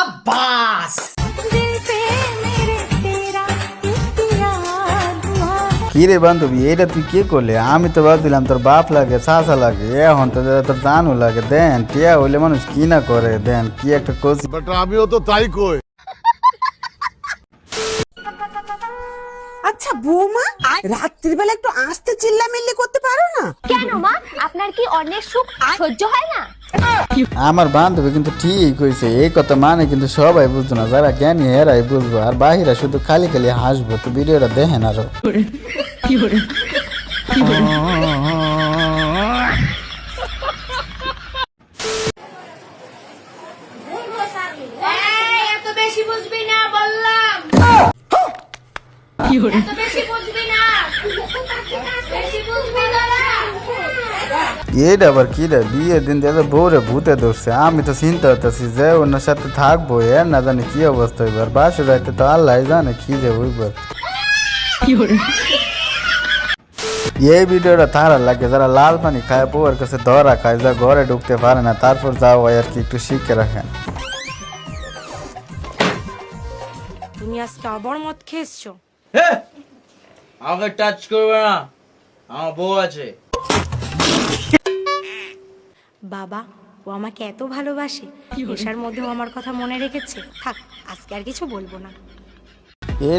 সাবাস বান্ধবী এটা তুই কে করলে? আমি তো ভাবছিলাম তোর বাপ লাগে সাসা লাগে এখন তো তোর দানু লাগে। দেন টিয়া হইলে মানুষ কি না করে? দেন কি একটা কোচ আমিও তো তাই কই। আচ্ছা বৌমা রাত্রিবেলা একটু আস্তে চিল্লামিল্লি করতে পারো না? কেন মা? আপনার কি অনেক সুখ সহ্য হয়? আমার বান্ধবী কিন্তু ঠিক হয়েছে এই কথা মানে কিন্তু সবাই বুঝতো না। যারা জ্ঞানী এরাই বুঝব। আর বাহিরা শুধু খালি খালি হাসবো। তো ভিডিওটা দেখেন আরও। এত বেশি বুঝবি না বললাম। বেশি বুঝবি না। বেশি বুঝবি না এইটা আবার কি রে বিয়ের দিন দিয়ে বউরে ভূতে ধরছে আমি তো চিন্তা করতেছি যে ওনার সাথে থাকব এর না জানি কি অবস্থা হইবার বাসুর রাইতে তো আল্লাহ জানে কি যে হইবার এই ভিডিওটা তারা লাগে যারা লাল পানি খায় বউয়ের কাছে ধরা খায় যা ঘরে ঢুকতে পারে না তারপর যাও আর কি একটু শিখে রাখেন তুমি আজকে আবার মদ খেয়েছো? আমাকে টাচ করবে না। আমার বউ আছে। বাবা ও আমাকে এত ভালোবাসে। নেশার মধ্যেও আমার কথা মনে রেখেছে। থাক আজকে আর কিছু বলব না।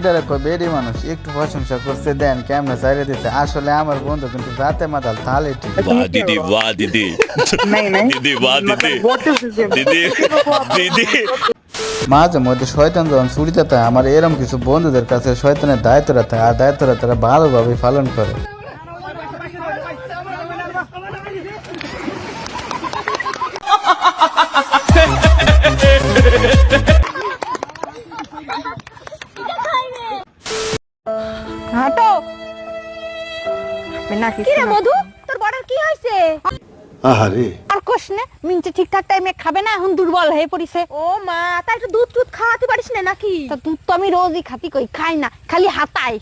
দেখো বেরি মানুষ একটু প্রশংসা দেন কেমন সাইরে দিতে? আসলে আমার বন্ধু কিন্তু রাতে মাতাল ঠিক। দিদি দিদি। দিদি দিদি। দিদি দিদি। মাঝে মধ্যে শয়তান যখন চুরিতে আমার এরম কিছু বন্ধুদের কাছে শয়তানের দায়িত্ব রাখে আর দায়িত্ব রাখে তারা ভালোভাবে পালন করে। না কি রে মধু তোর বড়ার কি হয়েছে? আহারে। আর কোশ নে মিনচে ঠিকঠাক টাইমে খাবে না এখন দুর্বল হয়ে পড়িছে। ও মা তাই একটু দুধ টুধ খাওয়াতে পারিস না নাকি? তা দুধ তো আমি রোজই খাতি কই খাই না খালি হাতাই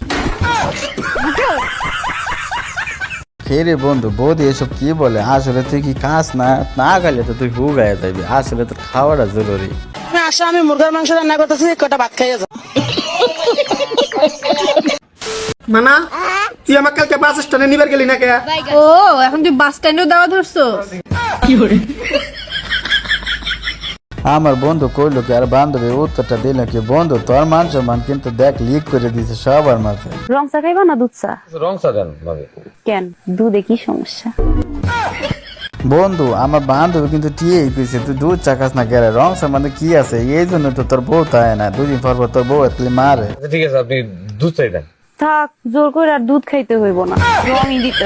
খেরে বন্ধু বৌদি এসব কি বলে? আসলে তুই কি খাস না? না খাইলে তো তুই হুগায় যাবি আসলে তোর খাওয়াটা জরুরি। আমি আসলে আমি মুরগার মাংস রান্না করতেছি কটা ভাত খাইয়ে যাও। মানা তুই আমার কালকে বাস স্ট্যান্ডে নিবার গেলি না কে ও এখন তুই বাস স্ট্যান্ডেও দেওয়া ধরছো? আমার বন্ধু কইলো কি আর বান্ধবী উত্তরটা দিল কি? বন্ধু তোর মান সম্মান কিন্তু দেখ লিক করে দিছে সবার মাঝে। রং চা খাইবা না দুধ চা? রং চা দেন ভাবে। কেন? দুধে কি সমস্যা? বন্ধু আমার বান্ধবী কিন্তু টিয়েই কইছে তুই দুধ চাকাস না গেলে রং সম্বন্ধে কি আছে? এই জন্য তো তোর বউ তাই না। দুদিন পর পর তোর বউ এতলি মারে। ঠিক আছে আপনি দুধ চাই দেন। থাক জোর করে আর দুধ খাইতে হইব না। রঙই দিতে।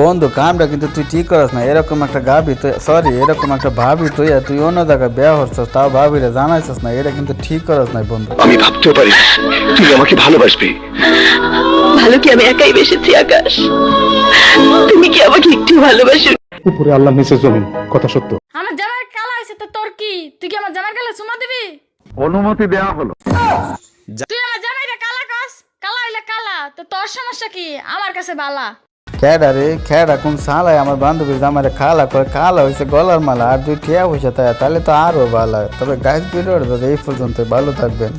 বন্ধু কামটা কিন্তু তুই ঠিক করাস না। এরকম একটা গাবি তুই সরি এরকম একটা ভাবি তুই আর তুই অন্য জায়গায় বিয়া হচ্ছিস তাও ভাবিরে জানাইছিস না। এটা কিন্তু ঠিক করাস না বন্ধু। আমি ভাবতেও পারি তুই আমাকে ভালোবাসবি। ভালো কি আমি একাই বেসেছি আকাশ? তুমি কি আমাকে একটু ভালোবাসো? উপরে আল্লাহ নিচে জমিন কথা সত্য। আমার জামার কালা হয়েছে তো তোর কি? তুই কি আমার জামার কালা চুমা দিবি? অনুমতি দেওয়া হলো। তুই আমার জামাইটা কালা কাস? কালা হইলে কালা তো তোর সমস্যা কি? আমার কাছে বালা। খেডা রে খেডা কোন সালায় আমার বান্ধবীর জামারে খালা করে খালা হয়েছে গলার মালা আর দুই ঠিয়া হয়েছে তাই তাহলে তো আরও ভালো তবে গাছ ভিডিওটা এই পর্যন্ত ভালো থাকবেন।